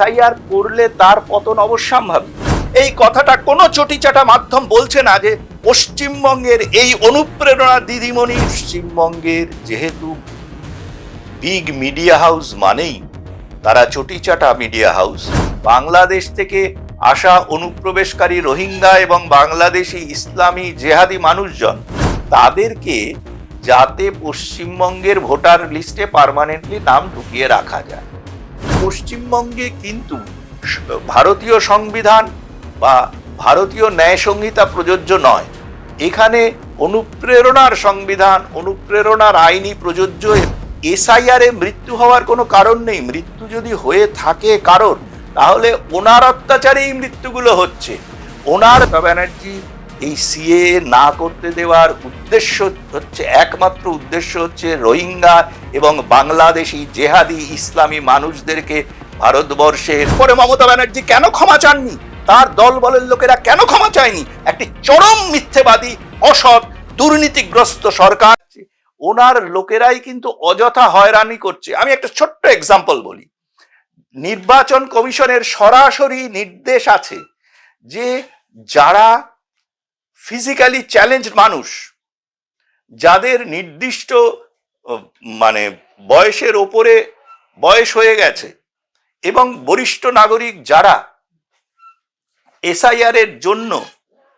SIR করলে তার পতন অবশ্যম্ভাবী। এই কথাটা কোনো চটিচাটা মাধ্যম বলছে না যে পশ্চিমবঙ্গের এই অনুপ্রেরণা দিদিমণি পশ্চিমবঙ্গের যেহেতু বিগ মিডিয়া হাউস মানেই তারা চটিচাটা মিডিয়া হাউস বাংলাদেশ থেকে আসা অনুপ্রবেশকারী রোহিঙ্গা এবং বাংলাদেশি ইসলামী জেহাদি মানুষজন তাদেরকে যাতে পশ্চিমবঙ্গের ভোটার লিস্টে পার্মানেন্টলি নাম ঢুকিয়ে রাখা যায়। পশ্চিমবঙ্গে কিন্তু ভারতীয় সংবিধান বা ভারতীয় ন্যায় সংহিতা প্রযোজ্য নয়। এখানে অনুপ্রেরণার সংবিধান, অনুপ্রেরণার আইনি প্রযোজ্য এসআইআর মৃত্যু হওয়ার কোনো কারণ নেই। মৃত্যু যদি হয়ে থাকে কারণ তাহলে ওনার অত্যাচারেই মৃত্যুগুলো হচ্ছে। ওনার ব্যানার্জি এই সিএ না করতে দেওয়ার উদ্দেশ্য হচ্ছে, একমাত্র উদ্দেশ্য হচ্ছে রোহিঙ্গা এবং বাংলাদেশি জেহাদি ইসলামী মানুষদেরকে ভারতবর্ষের পরে মমতা ব্যানার্জি কেন ক্ষমা চাননি? তার দল বলের লোকেরা কেন ক্ষমা চায়নি? একটি চরম মিথ্যেবাদী, অসৎ, দুর্নীতিগ্রস্ত সরকার। ওনার লোকেরাই কিন্তু অযথা হয়রানি করছে। আমি একটা ছোট্ট এক্সাম্পল বলি। নির্বাচন কমিশনের সরাসরি নির্দেশ আছে যে যারা ফিজিক্যালি চ্যালেঞ্জ মানুষ, যাদের নির্দিষ্ট মানে বয়সের ওপরে বয়স হয়ে গেছে। এবং বরিষ্ঠ নাগরিক যারা এসআইআর এর জন্য,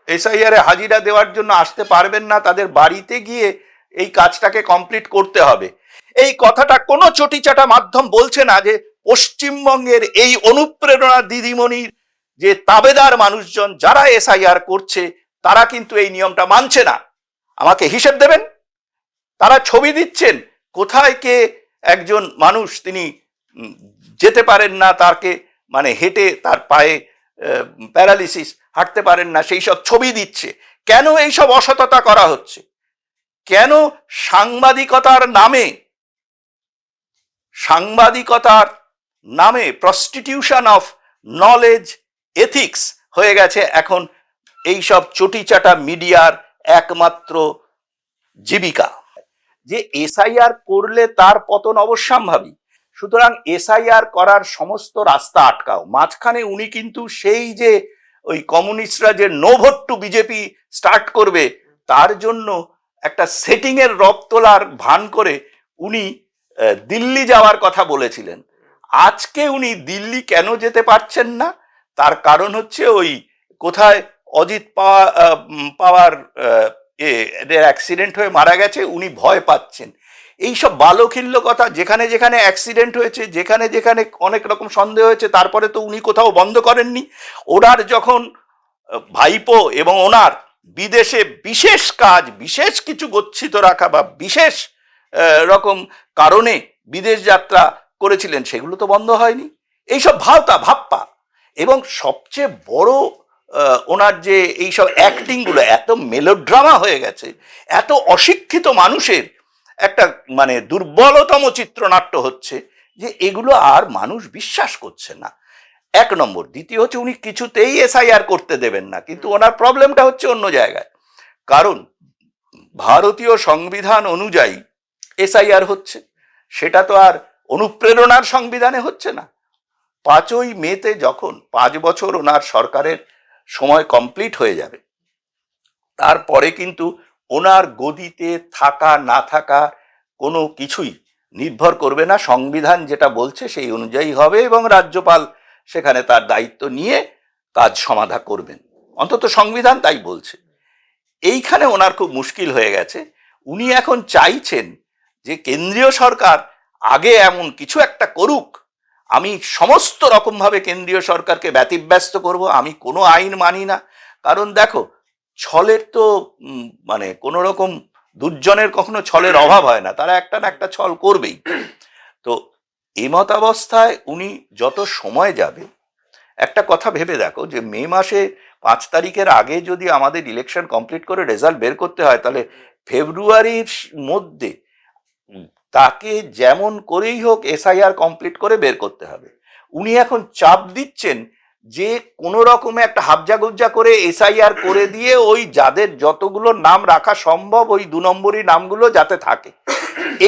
এসআইআর এ হাজিরা দেওয়ার জন্য আসতে পারবেন না, তাদের বাড়িতে গিয়ে এই কাজটাকে কমপ্লিট করতে হবে। এই কথাটা কোনো চটিচাটা মাধ্যম বলছে না যে পশ্চিমবঙ্গের এই অনুপ্রেরণা দিদিমণির যে তাবেদার মানুষজন যারা এসআইআর করছে, তারা কিন্তু এই নিয়মটা মানছে না। আমাকে হিসেব দেবেন? তারা ছবি দিচ্ছেন, কোথায় কে একজন মানুষ তিনি যেতে পারেন না তাকে মানে হেঁটে তার পায়ে প্যারালিসিস হাঁটতে পারেন না, সেই সব ছবি দিচ্ছে। কেন এই সব অসততা করা হচ্ছে? কেন সাংবাদিকতার নামে সাংবাদিকতার নামে প্রস্টিটিউশন অফ নলেজ এথিক্স হয়ে গেছে এখন এই সব চটিচাটা মিডিয়ার একমাত্র জীবিকা। যে এসআইআর করলে তার পতন অবশ্যম্ভাবী। সুতরাং এসআইআর করার সমস্ত রাস্তা আটকাও। মাঝখানে উনি কিন্তু সেই যে ওই কমিউনিস্টরা যে no vote to BJP start করবে, তার জন্য একটা সেটিং এর রব তোলার ভান করে উনি দিল্লি যাওয়ার কথা বলেছিলেন। আজকে উনি দিল্লি কেন যেতে পারছেন না? তার কারণ হচ্ছে ওই কোথায় অজিত পাওয়া পাওয়ার এদের অ্যাক্সিডেন্ট হয়ে মারা গেছে, উনি ভয় পাচ্ছেন। এইসব বালখিল্য কথা, যেখানে যেখানে অ্যাক্সিডেন্ট হয়েছে, যেখানে যেখানে অনেক রকম সন্দেহ হয়েছে, তারপরে তো উনি কোথাও বন্ধ করেননি। ওনার যখন ভাইপো এবং ওনার বিদেশে বিশেষ কাজ, বিশেষ কিছু গচ্ছিত রাখা বা বিশেষ রকম কারণে বিদেশ যাত্রা করেছিলেন, সেগুলো তো বন্ধ হয়নি। এইসব ভাওতা, ভাপ্পা। এবং সবচেয়ে বড় ওনার যে এইসব অ্যাক্টিংগুলো এত মেলোড্রামা হয়ে গেছে, এত অশিক্ষিত মানুষের একটা মানে দুর্বলতম চিত্রনাট্য হচ্ছে যে এগুলো আর মানুষ বিশ্বাস করছে না। এক নম্বর। দ্বিতীয় হচ্ছে উনি কিছুতেই এসআইআর করতে দেবেন না, কিন্তু ওনার প্রবলেমটা হচ্ছে অন্য জায়গায়। কারণ ভারতীয় সংবিধান অনুযায়ী এসআইআর হচ্ছে, সেটা তো আর অনুপ্রেরণার সংবিধানে হচ্ছে না। পাঁচই মেতে যখন পাঁচ বছর ওনার সরকারের সময় কমপ্লিট হয়ে যাবে। তারপরে কিন্তু ওনার গদিতে থাকা, না থাকা কোনো কিছুই নির্ভর করবে না। সংবিধান যেটা বলছে সেই অনুযায়ী হবে এবং রাজ্যপাল সেখানে তার দায়িত্ব নিয়ে কাজ সমাধা করবেন। অন্তত সংবিধান তাই বলছে। এইখানে ওনার খুব মুশকিল হয়ে গেছে। উনি এখন চাইছেন যে কেন্দ্রীয় সরকার আগে এমন কিছু একটা করুক আমি সমস্ত রকমভাবে কেন্দ্রীয় সরকারকে ব্যতিব্যস্ত করব, আমি কোনো আইন মানি না। কারণ দেখো, ছলের তো মানে কোনো রকম দুর্জনের কখনো ছলের অভাব হয় না, তারা একটা না একটা ছল করবেই। তো এমতাবস্থায় উনি যত সময় যাবে, একটা কথা ভেবে দেখো যে মে মাসে পাঁচ তারিখের আগে যদি আমাদের ইলেকশন কমপ্লিট করে রেজাল্ট বের করতে হয়, তাহলে ফেব্রুয়ারির মধ্যে তাকে যেমন করেই হোক এসআইআর কমপ্লিট করে বের করতে হবে। উনি এখন চাপ দিচ্ছেন যে কোনো রকমে একটা হাবজা গুবজা করে এসআইআর করে দিয়ে ওই যাদের যতগুলো নাম রাখা সম্ভব, ওই দু নম্বরই নামগুলো যাতে থাকে।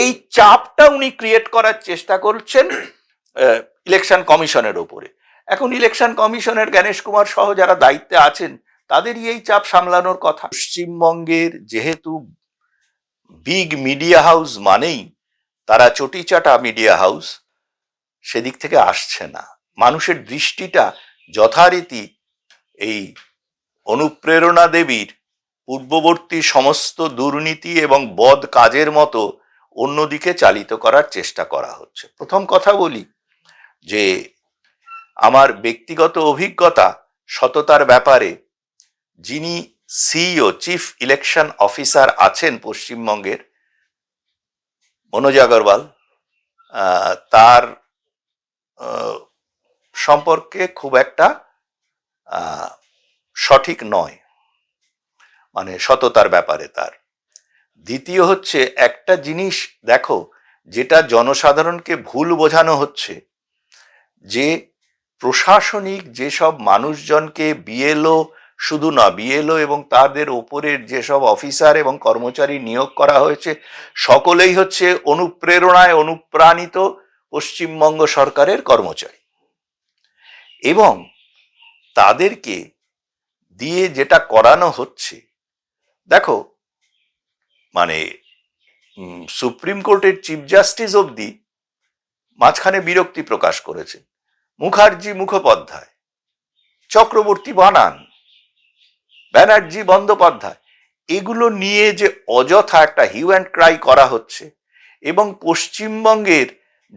এই চাপটা উনি ক্রিয়েট করার চেষ্টা করছেন ইলেকশন কমিশনের ওপরে এখন ইলেকশন কমিশনের গণেশ কুমার সহ যারা দায়িত্বে আছেন, তাদেরই এই চাপ সামলানোর কথা। পশ্চিমবঙ্গের যেহেতু বিগ মিডিয়া হাউস মানেই তারা চটিচাটা মিডিয়া হাউস, সেদিক থেকে আসছে না। মানুষের দৃষ্টিটা যথারীতি এই অনুপ্রেরণা দেবীর পূর্ববর্তী সমস্ত দুর্নীতি এবং বদ কাজের মতো অন্যদিকে চালিত করার চেষ্টা করা হচ্ছে। প্রথম কথা বলি যে, আমার ব্যক্তিগত অভিজ্ঞতা সততার ব্যাপারে, যিনি সিইও চিফ ইলেকশন অফিসার আছেন পশ্চিমবঙ্গের মনোজ আগরওয়াল তার সম্পর্কে খুব একটা সঠিক নয়। মানে সততার ব্যাপারে তার। দ্বিতীয় হচ্ছে একটা জিনিস দেখো, যেটা জনসাধারণকে ভুল বোঝানো হচ্ছে, যে প্রশাসনিক যেসব মানুষজনকে বিএলও শুধু না বিএলও এবং তাদের ওপরের যেসব অফিসার এবং কর্মচারী নিয়োগ করা হয়েছে, সকলেই হচ্ছে অনুপ্রেরণায় অনুপ্রাণিত পশ্চিমবঙ্গ সরকারের কর্মচারী। এবং তাদেরকে দিয়ে যেটা করানো হচ্ছে, দেখো মানে সুপ্রিম কোর্টের চিফ জাস্টিস অবধি মাঝখানে বিরক্তি প্রকাশ করেছে মুখার্জি মুখোপাধ্যায়, চক্রবর্তী বানান ব্যানার্জি বন্দ্যোপাধ্যায়, এগুলো নিয়ে যে অযথা একটা হিউ অ্যান্ড ক্রাই করা হচ্ছে এবং পশ্চিমবঙ্গের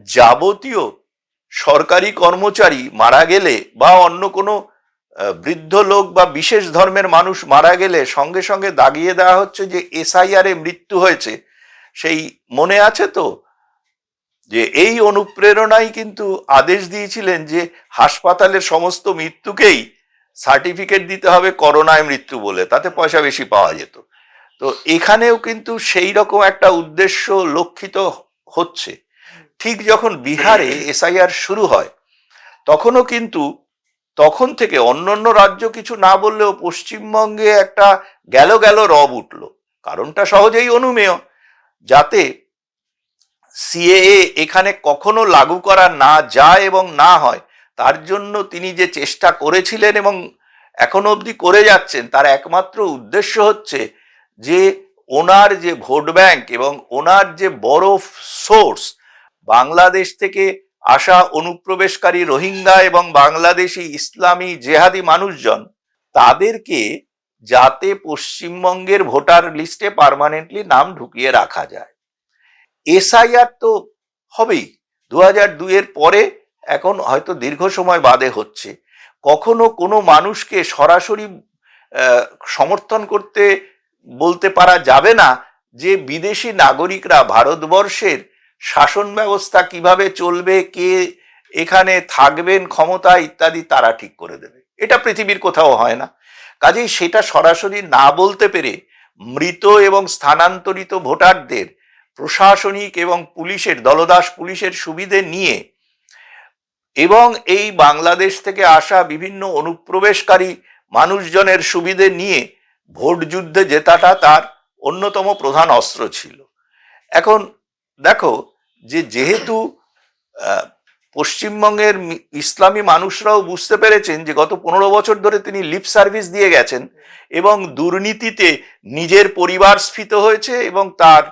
যাবতীয় সরকারি কর্মচারী মারা গেলে বা অন্য কোনো বৃদ্ধ লোক বা বিশেষ ধর্মের মানুষ মারা গেলে সঙ্গে সঙ্গে দাগিয়ে দেওয়া হচ্ছে যে এসআইআর মৃত্যু হয়েছে। সেই মনে আছে তো? যে এই অনুপ্রেরণাই কিন্তু আদেশ দিয়েছিলেন যে হাসপাতালের সমস্ত মৃত্যুকেই সার্টিফিকেট দিতে হবে করোনায় মৃত্যু বলে, তাতে পয়সা বেশি পাওয়া যেত। তো এখানেও কিন্তু সেই রকম একটা উদ্দেশ্য লক্ষিত হচ্ছে। ঠিক যখন বিহারে এসআইআর শুরু হয়, তখনও কিন্তু তখন থেকে অন্যান্য রাজ্য কিছু না বললেও পশ্চিমবঙ্গে একটা গেল গেল রব উঠল। কারণটা সহজেই অনুমেয়, যাতে সিএএ এখানে কখনো লাগু করা না যায় এবং না হয়। তার জন্য তিনি যে চেষ্টা করেছিলেন এবং এখনও অবধি করে যাচ্ছেন, তার একমাত্র উদ্দেশ্য হচ্ছে যে ওনার যে ভোট ব্যাংক এবং ওনার যে বড় সোর্স, বাংলাদেশ থেকে আসা অনুপ্রবেশকারী রোহিঙ্গা এবং বাংলাদেশি ইসলামী জেহাদি মানুষজন, তাদেরকে যাতে পশ্চিমবঙ্গের ভোটার লিস্টে পার্মানেন্টলি নাম ঢুকিয়ে রাখা যায়। এসআইআর তো হবেই। দু হাজার দুইয়ের পরে এখন হয়তো দীর্ঘ সময় বাদে হচ্ছে। কখনো কোনো মানুষকে সরাসরি সমর্থন করতে বলতে পারা যাবে না যে বিদেশি নাগরিকরা ভারতবর্ষের শাসন ব্যবস্থা কীভাবে চলবে, কে এখানে থাকবেন, ক্ষমতা ইত্যাদি তারা ঠিক করে দেবে। এটা পৃথিবীর কোথাও হয় না। কাজেই সেটা সরাসরি না বলতে পেরে মৃত এবং স্থানান্তরিত ভোটারদের প্রশাসনিক এবং পুলিশের, দলদাস পুলিশের সুবিধে নিয়ে এবং এই বাংলাদেশ থেকে আসা বিভিন্ন অনুপ্রবেশকারী মানুষজনের সুবিধে নিয়ে ভোট যুদ্ধে জেতাটা তার অন্যতম প্রধান অস্ত্র ছিল। এখন দেখো যে যেহেতু পশ্চিমবঙ্গের ইসলামী মানুষরাও বুঝতে পেরেছেন যে গত পনেরো বছর ধরে তিনি লিপ সার্ভিস দিয়ে গেছেন এবং দুর্নীতিতে নিজের পরিবার স্ফীত হয়েছে এবং তার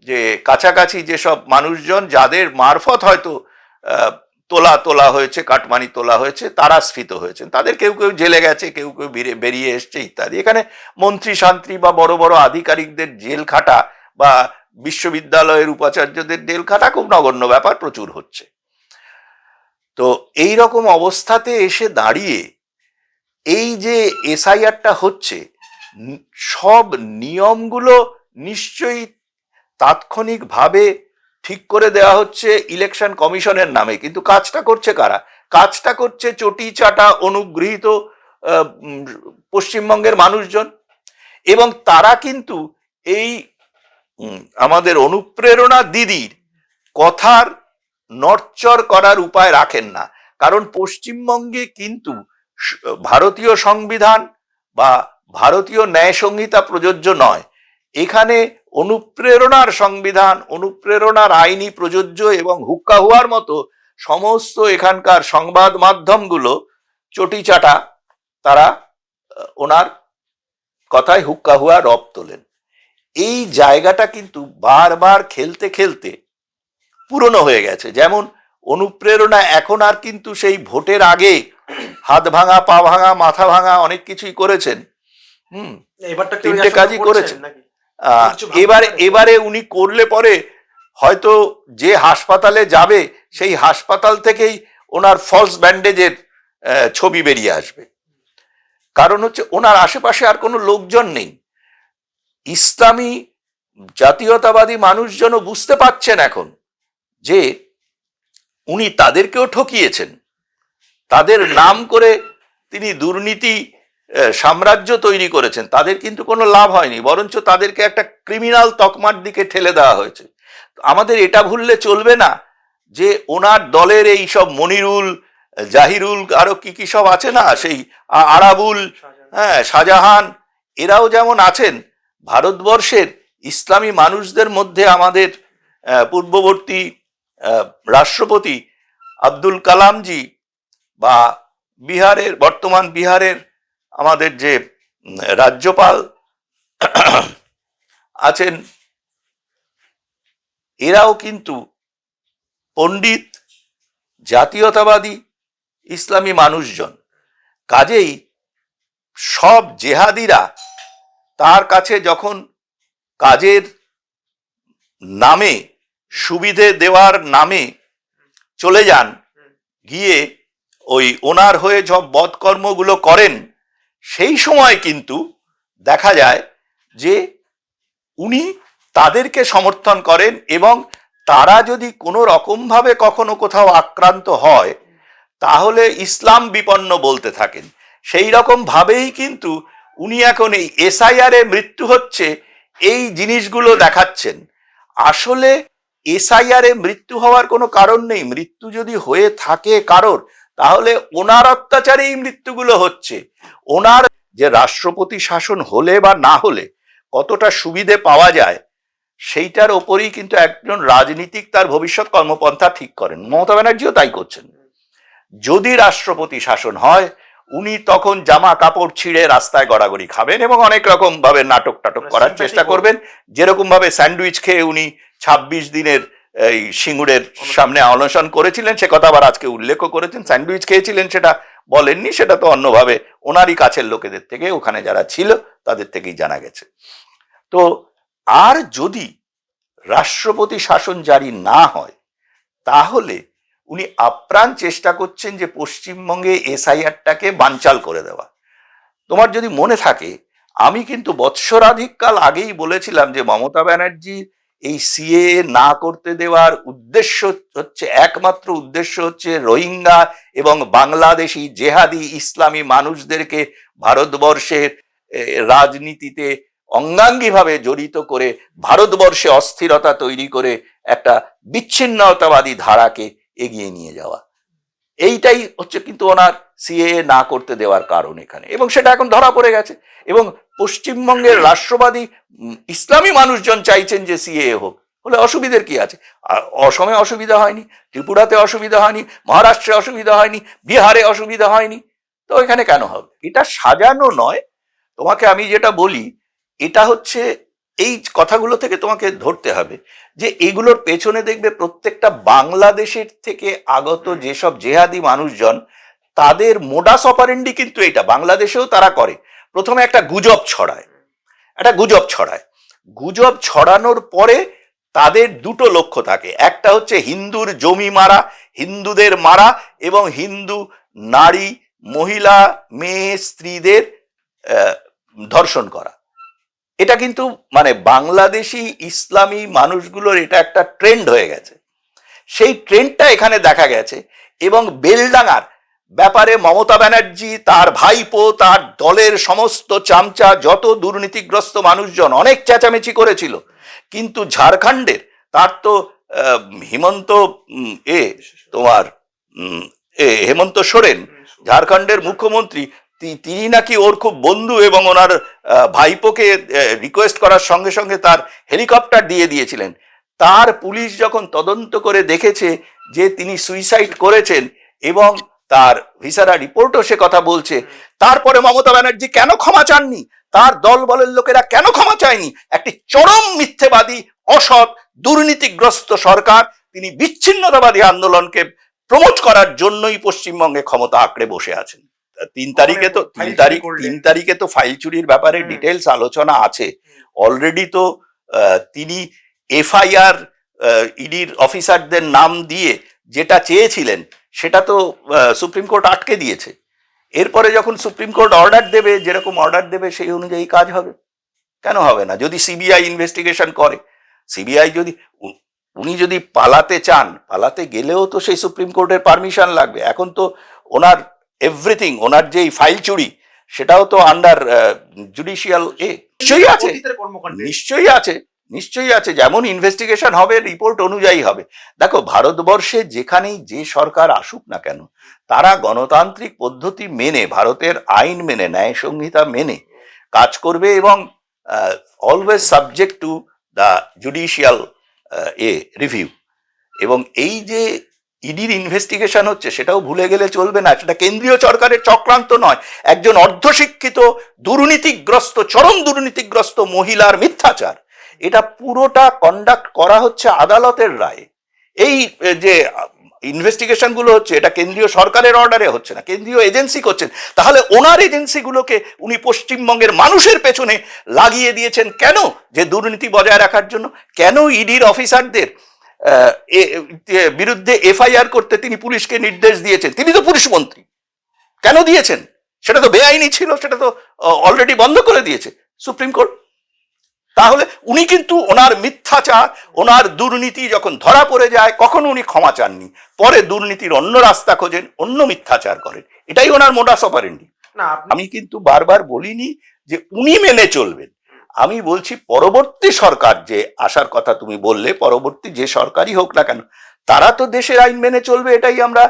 যে কাছাকাছি যেসব মানুষজন যাদের মারফত হয়তো তোলা তোলা হয়েছে, কাটমানি তোলা হয়েছে, তারা স্ফীত হয়েছেন। তাদের কেউ কেউ জেলে গেছে, কেউ কেউ বেরিয়ে- এসছে ইত্যাদি। এখানে মন্ত্রী শান্ত্রী বা বড় বড় আধিকারিকদের জেল খাটা বা বিশ্ববিদ্যালয়ের উপাচার্যদের জেল খাটা খুব নগণ্য ব্যাপার, প্রচুর হচ্ছে। তো এই রকম অবস্থাতে এসে দাঁড়িয়ে এই যে এসআইআরটা হচ্ছে, সব নিয়মগুলো নিশ্চয়ই তাৎক্ষণিকভাবে ঠিক করে দেওয়া হচ্ছে ইলেকশন কমিশনের নামে। কিন্তু কাজটা করছে কারা? কাজটা করছে চটি চাটা অনুগৃহীত পশ্চিমবঙ্গের মানুষজন। এবং তারা কিন্তু এই আমাদের অনুপ্রেরণা দিদির কথার নড়চড় করার উপায় রাখেন না। কারণ পশ্চিমবঙ্গে কিন্তু ভারতীয় সংবিধান বা ভারতীয় ন্যায় সংহিতা প্রযোজ্য নয়। এখানে অনুপ্রেরণার সংবিধান অনুপ্রেরণার আইনি প্রযোজ্য এবং হুক্কা হওয়ার মতো সমস্ত এখানকার সংবাদ মাধ্যমগুলো চটিচাটা তারা ওনার কথায় হুক্কা হুয়া রব তোলেন। এই জায়গাটা কিন্তু বারবার খেলতে খেলতে পুরনো হয়ে গেছে। যেমন অনুপ্রেরণা এখন আর কিন্তু সেই ভোটের আগে হাত ভাঙা পা ভাঙা মাথা ভাঙা অনেক কিছুই করেছেন। হুম এবারটা তিনটে কাজই করেছেন। নাকি? এবারে এবারে উনি করলে পরে হয়তো যে হাসপাতালে যাবে সেই হাসপাতাল থেকেই ওনার ফলস ব্যান্ডেজের ছবি বেরিয়ে আসবে। কারণ হচ্ছে ওনার আশেপাশে আর কোনো লোকজন নেই। ইসলামী জাতীয়তাবাদী মানুষজনও বুঝতে পারছেন এখন যে উনি তাদেরকেও ঠকিয়েছেন। তাদের নাম করে তিনি দুর্নীতি সাম্রাজ্য তৈরি করেছেন, তাদের কিন্তু কোনো লাভ হয়নি, বরঞ্চ তাদেরকে একটা ক্রিমিনাল তকমার দিকে ঠেলে দেওয়া হয়েছে। আমাদের এটা ভুললে চলবে না যে ওনার দলের এই সব মনিরুল, জাহিরুল, আরও কি কি সব আছে না, সেই আরাবুল হ্যাঁ শাহজাহান, এরাও যেমন আছেন, ভারতবর্ষের ইসলামী মানুষদের মধ্যে আমাদের পূর্ববর্তী রাষ্ট্রপতি আব্দুল কালামজি বা বিহারের, বর্তমান বিহারের আমাদের যে রাজ্যপাল আছেন, এরাও কিন্তু পণ্ডিত, জাতীয়তাবাদী, ইসলামী মানুষজন। কাজেই সব জেহাদিরা তার কাছে যখন কাজের নামে, সুবিধে দেওয়ার নামে চলে যান, গিয়ে ওই ওনার হয়ে সব বদকর্মগুলো করেন সেই সময় কিন্তু দেখা যায় যে উনি তাদেরকে সমর্থন করেন এবং তারা যদি কোনো রকমভাবে কখনো কোথাও আক্রান্ত হয়, তাহলে ইসলাম বিপন্ন বলতে থাকেন। সেই রকম ভাবেই কিন্তু উনি এখন এই এসআইআরে মৃত্যু হচ্ছে, এই জিনিসগুলো দেখাচ্ছেন। আসলে এসআইআরে মৃত্যু হওয়ার কোনো কারণ নেই। মৃত্যু যদি হয়ে থাকে কারোর তাহলে ওনার অত্যাচারেই মৃত্যুগুলো হচ্ছে। ওনার যে রাষ্ট্রপতি শাসন হলে বা না হলে কতটা সুবিধে পাওয়া যায় সেইটার ওপরেই কিন্তু একজন রাজনীতিক তার ভবিষ্যৎ কর্মপন্থা ঠিক করেন। মমতা ব্যানার্জিও তাই করছেন। যদি রাষ্ট্রপতি শাসন হয় উনি তখন জামা কাপড় ছিঁড়ে রাস্তায় গড়াগড়ি খাবেন এবং অনেক রকম ভাবে নাটক টাটক করার চেষ্টা করবেন। করবেন। যেরকম ভাবে স্যান্ডউইচ খেয়ে উনি ছাব্বিশ দিনের এই সিঙ্গুরের সামনে অনশন করেছিলেন, সে কথা আবার আজকে উল্লেখও করেছেন, স্যান্ডউইচ খেয়েছিলেন, সেটা বলেননি, সেটা তো অন্যভাবে ওনারই কাছের লোকেদের থেকে, ওখানে যারা ছিল তাদের থেকেই জানা গেছে। তো আর যদি রাষ্ট্রপতি শাসন জারি না হয়, তাহলে উনি আপ্রাণ চেষ্টা করছেন যে পশ্চিমবঙ্গে এসআইআরটাকে বানচাল করে দেওয়া। তোমার যদি মনে থাকে, আমি কিন্তু বৎসরাধিক কাল আগেই বলেছিলাম যে মমতা ব্যানার্জি এই সিএ না করতে দেওয়ার উদ্দেশ্য হচ্ছে, একমাত্র উদ্দেশ্য হচ্ছে রোহিঙ্গা এবং বাংলাদেশি জেহাদি ইসলামী মানুষদেরকে ভারতবর্ষের রাজনীতিতে অঙ্গাঙ্গিভাবে জড়িত করে, ভারতবর্ষে অস্থিরতা তৈরি করে একটা বিচ্ছিন্নতাবাদী ধারাকে এগিয়ে নিয়ে যাওয়া। এইটাই হচ্ছে কিন্তু ওনার সিএ না করতে দেওয়ার কারণ এখানে। এবং সেটা এখন ধরা পড়ে গেছে। এবং পশ্চিমবঙ্গের রাষ্ট্রবাদী ইসলামী মানুষজন চাইছেন যে সিএ হোক। বলে অসুবিধের কি আছে? অসমে অসুবিধা হয়নি, ত্রিপুরাতে অসুবিধা হয়নি, মহারাষ্ট্রে অসুবিধা হয়নি, বিহারে অসুবিধা হয়নি। তো এখানে কেন হবে? এটা সাজানো নয়। তোমাকে আমি যেটা বলি, এটা হচ্ছে এই কথাগুলো থেকে তোমাকে ধরতে হবে যে এগুলোর পেছনে দেখবে প্রত্যেকটা বাংলাদেশের থেকে আগত যেসব জেহাদি মানুষজন তাদের মোডাস অপারেন্ডি কিন্তু এটা বাংলাদেশেও তারা করে। প্রথমে একটা গুজব ছড়ায়। একটা গুজব ছড়ায়। গুজব ছড়ানোর পরে তাদের দুটো লক্ষ্য থাকে। একটা হচ্ছে হিন্দুর জমি মারা, হিন্দুদের মারা এবং হিন্দু নারী, মহিলা, মেয়ে, স্ত্রীদের ধর্ষণ করা। এটা কিন্তু মানে বাংলাদেশি ইসলামী মানুষগুলোর এটা একটা ট্রেন্ড হয়ে গেছে। সেই ট্রেন্ডটা এখানে দেখা গেছে এবং বেলডাঙার ব্যাপারে মমতা ব্যানার্জি, তার ভাইপো, তার দলের সমস্ত চামচা, যত দুর্নীতিগ্রস্ত মানুষজন, অনেক চেঁচামেচি করেছিল। কিন্তু ঝাড়খণ্ডের, তার তো হিমন্ত এ, তোমার এ, হেমন্ত সোরেন, ঝাড়খণ্ডের মুখ্যমন্ত্রী তিনি নাকি ওর খুব বন্ধু এবং ওনার ভাইপোকে রিকোয়েস্ট করার সঙ্গে সঙ্গে তার হেলিকপ্টার দিয়ে দিয়েছিলেন। তার পুলিশ যখন তদন্ত করে দেখেছে যে তিনি সুইসাইড করেছেন এবং তার ভিসারা রিপোর্টও সে কথা বলছে। তারপরে মমতা ব্যানার্জি কেন ক্ষমা চাননি? তার দল বলের লোকেরা কেন ক্ষমা চায়নি? একটি চরম মিথ্যেবাদী অসৎ দুর্নীতিগ্রস্ত সরকার তিনি বিচ্ছিন্নতাবাদী আন্দোলনকে প্রমোট করার জন্যই পশ্চিমবঙ্গে ক্ষমতা আঁকড়ে বসে আছেন। তিন তারিখে তো তিন তারিখ। তিন তারিখে তো ফাইল চুরির ব্যাপারে ডিটেলস আলোচনা আছে। অলরেডি তো আহ, তিনি এফআইআর ইডির অফিসারদের নাম দিয়ে যেটা চেয়েছিলেন সেটা তো সুপ্রিম কোর্ট আটকে দিয়েছে। এরপরে যখন সুপ্রিম কোর্ট অর্ডার দেবে যেরকম অর্ডার দেবে সেই অনুযায়ী কাজ হবে। কেন হবে না? যদি সিবিআই ইনভেস্টিগেশন করে সিবিআই যদি উনি যদি পালাতে চান পালাতে গেলেও তো সেই সুপ্রিম কোর্টের পারমিশন লাগবে। এখন তো ওনার এভরিথিং ওনার যেই ফাইল চুরি সেটাও তো আন্ডার জুডিশিয়াল এ। নিশ্চয়ই আছে। নিশ্চয়ই আছে। নিশ্চয়ই আছে, যেমন ইনভেস্টিগেশন হবে রিপোর্ট অনুযায়ী হবে। দেখো, ভারতবর্ষে যেখানেই যে সরকার আসুক না কেন, তারা গণতান্ত্রিক পদ্ধতি মেনে, ভারতের আইন মেনে, ন্যায় সংহিতা মেনে কাজ করবে এবং always subject to the judicial uh review এবং এই যে ইডির ইনভেস্টিগেশন হচ্ছে, সেটাও ভুলে গেলে চলবে না। সেটা কেন্দ্রীয় সরকারের চক্রান্ত নয়। একজন অর্ধশিক্ষিত দুর্নীতিগ্রস্ত, চরম দুর্নীতিগ্রস্ত মহিলার মিথ্যাচার। এটা পুরোটা কন্ডাক্ট করা হচ্ছে আদালতের রায়ে। এই যে ইনভেস্টিগেশনগুলো হচ্ছে, এটা কেন্দ্রীয় সরকারের অর্ডারে হচ্ছে না, কেন্দ্রীয় এজেন্সি করছেন, তাহলে ওনার এজেন্সিগুলোকে উনি পশ্চিমবঙ্গের মানুষের পেছনে লাগিয়ে দিয়েছেন কেন যে দুর্নীতি বজায় রাখার জন্য? কেন ইডির অফিসারদের বিরুদ্ধে এফআইআর করতে তিনি পুলিশকে নির্দেশ দিয়েছেন? তিনি তো পুলিশ মন্ত্রী। কেন দিয়েছেন? সেটা তো বেআইনি ছিল, সেটা তো অলরেডি বন্ধ করে দিয়েছে। Supreme court? তাহলে উনি কিন্তু ওনার মিথ্যাচার ওনার দুর্নীতি যখন ধরা পড়ে যায় কখনো উনি ক্ষমা চাননি। পরে দুর্নীতির অন্য রাস্তা খোঁজেন অন্য মিথ্যাচার করেন। এটাই ওনার মোডাস অপারেন্ডি আমি কিন্তু বারবার বলিনি যে উনি মেনে চলবেন। আমি বলছি পরবর্তী সরকার যে আসার কথা তুমি বললে পরবর্তী যে সরকারই হোক না কেন তারা তো দেশের আইন মেনে চলবে এটাই আমরা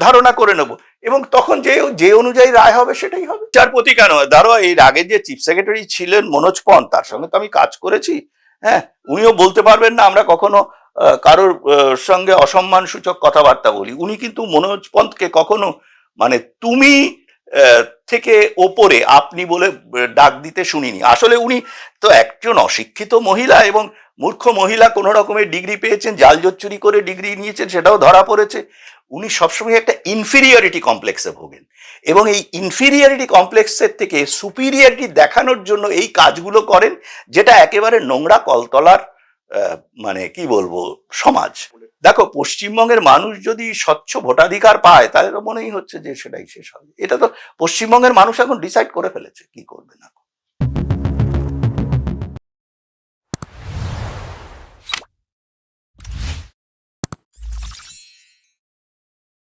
ধারণা করে নেব। এবং তখন যে যে অনুযায়ী রায় হবে সেটাই হবে। বিচারপতি কেন? ধরো এর আগে যে চিফ সেক্রেটারি ছিলেন মনোজ পন তার সঙ্গে তো আমি কাজ করেছি। হ্যাঁ উনিও বলতে পারবেন না, আমরা কখনো কারোর সঙ্গে অসম্মান সূচক কথাবার্তা বলি। উনি কিন্তু মনোজ পন্তকে কখনো মানে তুমি থেকে ওপরে আপনি বলে ডাক দিতে শুনিনি। আসলে উনি তো একজন অশিক্ষিত মহিলা এবং মূর্খ মহিলা কোনো রকমের ডিগ্রি পেয়েছেন, জাল চুরি করে ডিগ্রি নিয়েছেন, সেটাও ধরা পড়েছে। উনি সবসময় একটা ইনফিরিয়রিটি কমপ্লেক্সে ভোগেন। এবং এই ইনফিরিয়রিটি কমপ্লেক্সের থেকে সুপিরিয়রিটি দেখানোর জন্য এই কাজগুলো করেন, যেটা একেবারে নোংরা কলতলার মানে কি বলব, সমাজ। দেখো, পশ্চিমবঙ্গের মানুষ যদি স্বচ্ছ ভোটাধিকার পায়, তাহলে তো মনেই হচ্ছে যে সেটাই শেষ হবে। এটা তো পশ্চিমবঙ্গের মানুষ এখন ডিসাইড করে ফেলেছে, কি করবে না।